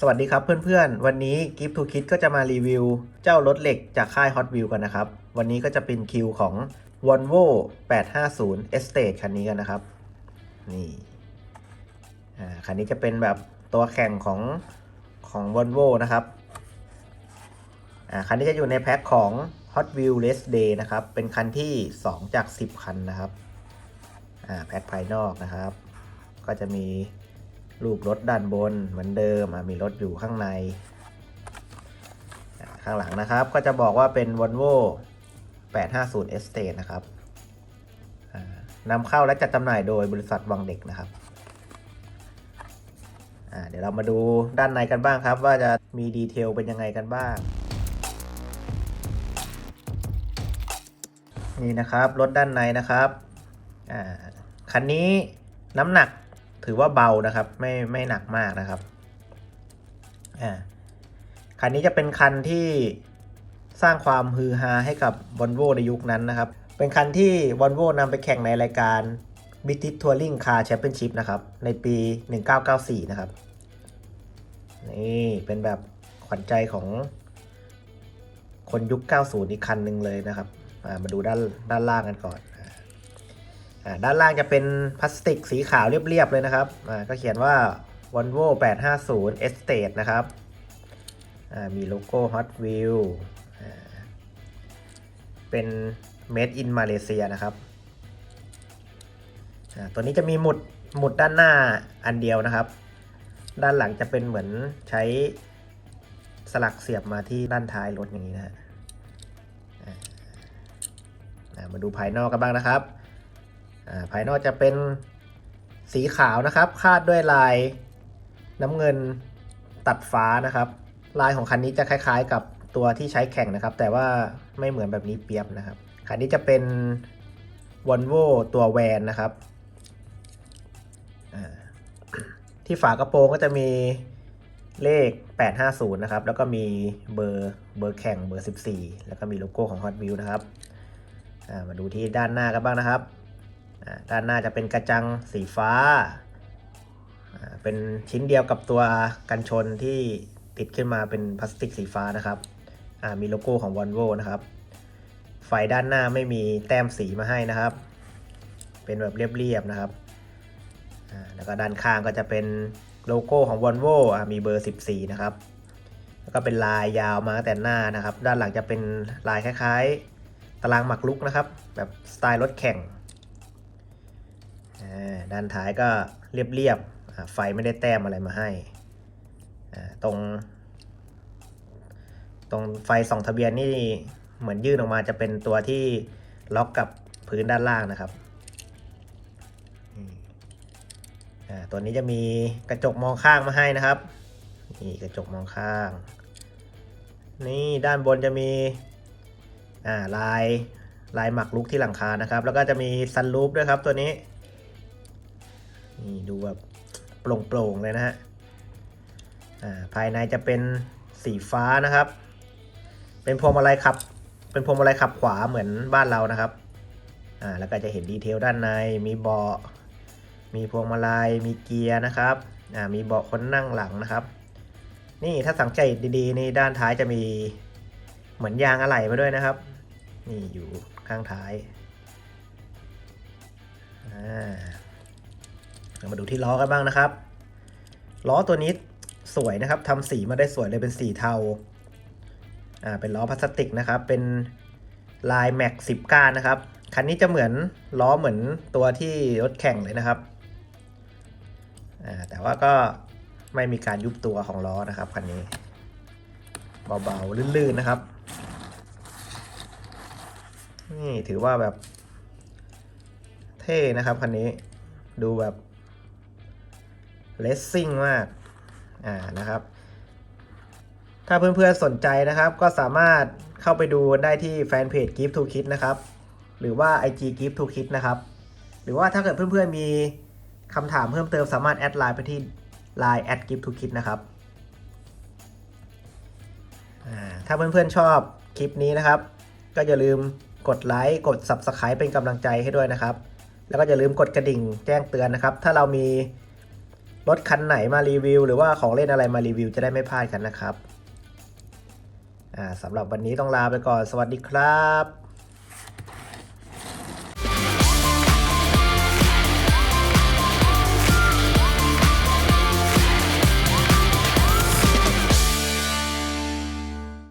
สวัสดีครับเพื่อนๆ วันนี้ Gift to Kid ก็จะมารีวิว เจ้ารถเหล็กจากค่าย Hot Wheels กันนะครับ วันนี้ก็จะเป็นคิวของ Volvo 850 Estate คันนี้กันนะครับ นี่อ่าคันนี้จะเป็นแบบตัวแข่งของของ Volvo นะครับอ่าคันนี้จะอยู่ในแพ็คของ Hot Wheels Race Day นะครับ เป็นคันที่ 2 จาก 10 คันนะครับอ่าแพ็คภายนอกนะครับ ก็จะมี รูปรถด้านบนเหมือนเดิมมีรถอยู่ข้างใน ข้างหลังนะครับก็จะบอกว่าเป็น Volvo 850 Estate นะครับนำเข้าและจัดจำหน่ายโดยบริษัทวังเด็กนะครับเดี๋ยวเรามาดูด้านในกันบ้างครับ ว่าจะมีดีเทลเป็นยังไงกันบ้าง นี่นะครับรถด้านในนะครับคันนี้น้ำหนัก ถือว่าเบานะครับไม่ไม่หนักมากนะครับอ่าคันนี้จะเป็นคันที่สร้างความฮือฮาให้กับ v o l v o ในยุคนั้นนะครับ เป็นคันที่ v o l v o นำไปแข่งในรายการ British Touring Car Championship นะครับ ในปี 1994 นะครับ นี่เป็นแบบขวัญใจของคนยุค 90 อีกคันหนึ่งเลยนะครับ มาดูด้านด้านล่างกันก่อน ด้านล่างจะเป็นพลาสติกสีขาวเรียบๆเลยนะครับก็เขียนว่า Volvo 850 Estate นะครับมีโลโก้ Hot Wheels เป็น Made in Malaysia นะครับตัวนี้จะมีหมุดหมุดด้านหน้าอันเดียวนะครับ ด้านหลังจะเป็นเหมือนใช้สลักเสียบมาที่ด้านท้ายรถอย่างนี้นะฮะมาดูภายนอกกันบ้างนะครับ ภายนอกจะเป็นสีขาวนะครับคาดด้วยลายน้ำเงินตัดฟ้านะครับ ลายของคันนี้จะคล้าย ๆ กับตัวที่ใช้แข่งนะครับ แต่ว่าไม่เหมือนแบบนี้เปียบนะครับ คันนี้จะเป็น Volvo ตัวแวนนะครับ ที่ฝากระโปรงก็จะมีเลข 850 นะครับ แล้วก็มีเบอร์เบอร์แข่งเบอร์ 14 แล้วก็มีโลโก้ของ Hot Wheels นะครับ มาดูที่ด้านหน้ากันบ้างนะครับ ด้านหน้าจะเป็นกระจังสีฟ้า เป็นชิ้นเดียวกับตัวกันชนที่ติดขึ้นมาเป็นพลาสติกสีฟ้านะครับมีโลโก้ของ Volvo นะครับ ไฟด้านหน้าไม่มีแต้มสีมาให้นะครับ เป็นแบบเรียบๆนะครับ แล้วก็ด้านข้างก็จะเป็นโลโก้ของ Volvo มีเบอร์ 14 นะครับ แล้วก็เป็นลายยาวมาตั้งแต่หน้านะครับ ด้านหลังจะเป็นลายคล้ายๆ ตารางหมักลุกนะครับ แบบสไตล์รถแข่ง ด้านท้ายก็เรียบๆไฟไม่ได้แต้มอะไรมาให้ ตรงตรงไฟส่องทะเบียนนี่เหมือนยื่นออกมาจะเป็นตัวที่ล็อกกับพื้นด้านล่างนะครับ ตัวนี้จะมีกระจกมองข้างมาให้นะครับนี่กระจกมองข้าง นี่ด้านบนจะมีลายลายหมักลุกที่หลังคานะครับ แล้วก็จะมีซันรูฟด้วยครับตัวนี้ นี่ดูแบบโปร่งๆเลยนะฮะอ่าภายในจะเป็นสีฟ้านะครับ เป็นพวงมาลัยขับ เป็นพวงมาลัยขับขวาเหมือนบ้านเรานะครับอ่าแล้วก็จะเห็นดีเทลด้านใน มีเบาะ มีพวงมาลัย มีเกียร์นะครับอ่ามีเบาะคนนั่งหลังนะครับ นี่ถ้าสังเกตดีๆนี่ด้านท้ายจะมีเหมือนยางอะไหล่มาด้วยนะครับ นี่อยู่ข้างท้ายอ่า มาดูที่ล้อกันบ้างนะครับ ล้อตัวนี้สวยนะครับทำสีมาได้สวยเลยเป็นสีเทาอ่าเป็นล้อพลาสติกนะครับ เป็นลายแม็กสิบก้านนะครับคันนี้จะเหมือนล้อเหมือนตัวที่รถแข่งเลยนะครับอ่าแต่ว่าก็ไม่มีการยุบตัวของล้อนะครับคันนี้เบาๆลื่นๆนะครับนี่ถือว่าแบบเท่นะครับคันนี้ดูแบบ เลสซิ่งมากอ่านะครับ ถ้าเพื่อนๆสนใจนะครับ ก็สามารถเข้าไปดูได้ที่แฟนเพจ Gift to Kid นะครับ หรือว่า IG Gift to Kid นะครับ หรือว่าถ้าเกิดเพื่อนๆมีคำถามเพิ่มเติมสามารถแอดไลน์ไปที่ Line at Gift to Kid นะครับอ่าถ้าเพื่อนๆชอบคลิปนี้นะครับ ก็อย่าลืมกดไลค์กด Subscribe เป็นกำลังใจให้ด้วยนะครับ แล้วก็อย่าลืมกดกระดิ่งแจ้งเตือนนะครับ ถ้าเรามี รถคันไหนมารีวิว หรือว่าของเล่นอะไรมารีวิวจะได้ไม่พลาดกันนะครับอ่าสำหรับวันนี้ต้องลาไปก่อน สวัสดีครับ